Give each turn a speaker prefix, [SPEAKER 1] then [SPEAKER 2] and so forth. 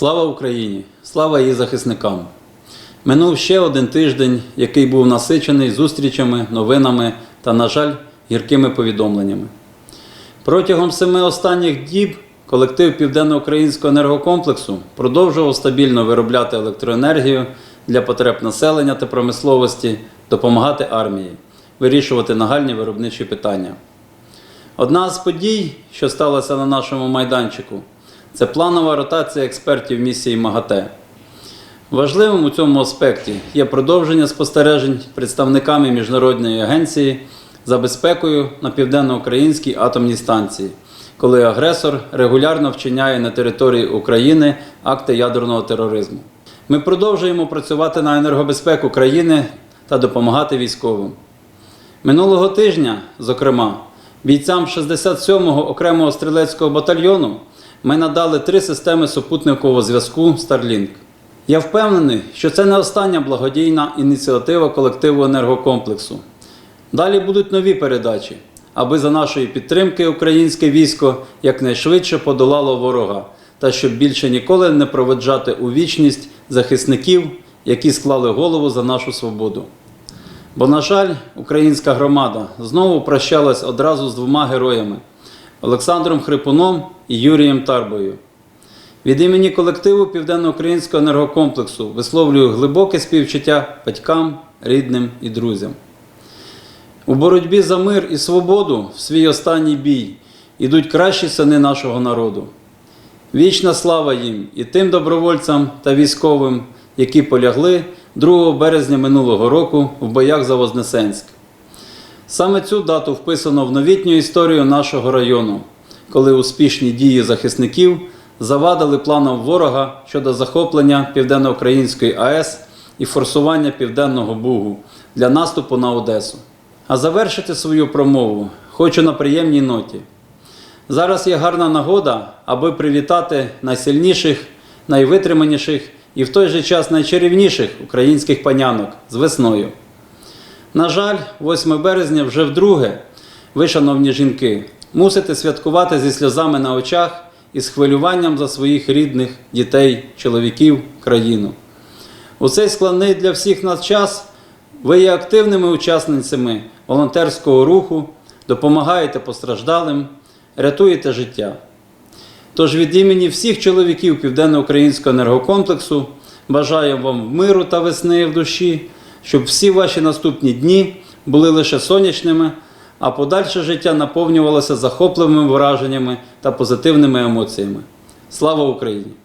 [SPEAKER 1] Слава Україні! Слава її захисникам! Минув ще один тиждень, який був насичений зустрічами, новинами та, на жаль, гіркими повідомленнями. Протягом семи останніх діб колектив Південноукраїнського енергокомплексу продовжував стабільно виробляти електроенергію для потреб населення та промисловості, допомагати армії, вирішувати нагальні виробничі питання. Одна з подій, що сталася на нашому майданчику, це планова ротація експертів місії МАГАТЕ. Важливим у цьому аспекті є продовження спостережень представниками Міжнародної агенції за безпекою на південноукраїнській атомній станції, коли агресор регулярно вчиняє на території України акти ядерного тероризму. Ми продовжуємо працювати на енергобезпеку країни та допомагати військовим. Минулого тижня, зокрема, бійцям 67-го окремого стрілецького батальйону ми надали три системи супутникового зв'язку Starlink. Я впевнений, що це не остання благодійна ініціатива колективу енергокомплексу. Далі будуть нові передачі, аби за нашої підтримки українське військо якнайшвидше подолало ворога та щоб більше ніколи не проведжати у вічність захисників, які склали голову за нашу свободу. Бо, на жаль, українська громада знову прощалась одразу з двома героями Олександром Хрипуном і Юрієм Тарбою. Від імені колективу Південноукраїнського енергокомплексу висловлюю глибоке співчуття батькам, рідним і друзям. У боротьбі за мир і свободу в свій останній бій ідуть кращі сини нашого народу. Вічна слава їм і тим добровольцям та військовим, які полягли 2 березня минулого року в боях за Вознесенськ. Саме цю дату вписано в новітню історію нашого району, коли успішні дії захисників завадили планам ворога щодо захоплення Південноукраїнської АЕС і форсування Південного Бугу для наступу на Одесу. А завершити свою промову хочу на приємній ноті. Зараз є гарна нагода, аби привітати найсильніших, найвитриманіших і в той же час найчарівніших українських панянок з весною. На жаль, 8 березня вже вдруге, ви, шановні жінки, мусите святкувати зі сльозами на очах і з хвилюванням за своїх рідних, дітей, чоловіків, країну. У цей складний для всіх нас час ви є активними учасницями волонтерського руху, допомагаєте постраждалим, рятуєте життя. Тож від імені всіх чоловіків Південноукраїнського енергокомплексу бажаю вам миру та весни в душі, щоб всі ваші наступні дні були лише сонячними, а подальше життя наповнювалося захопливими враженнями та позитивними емоціями. Слава Україні!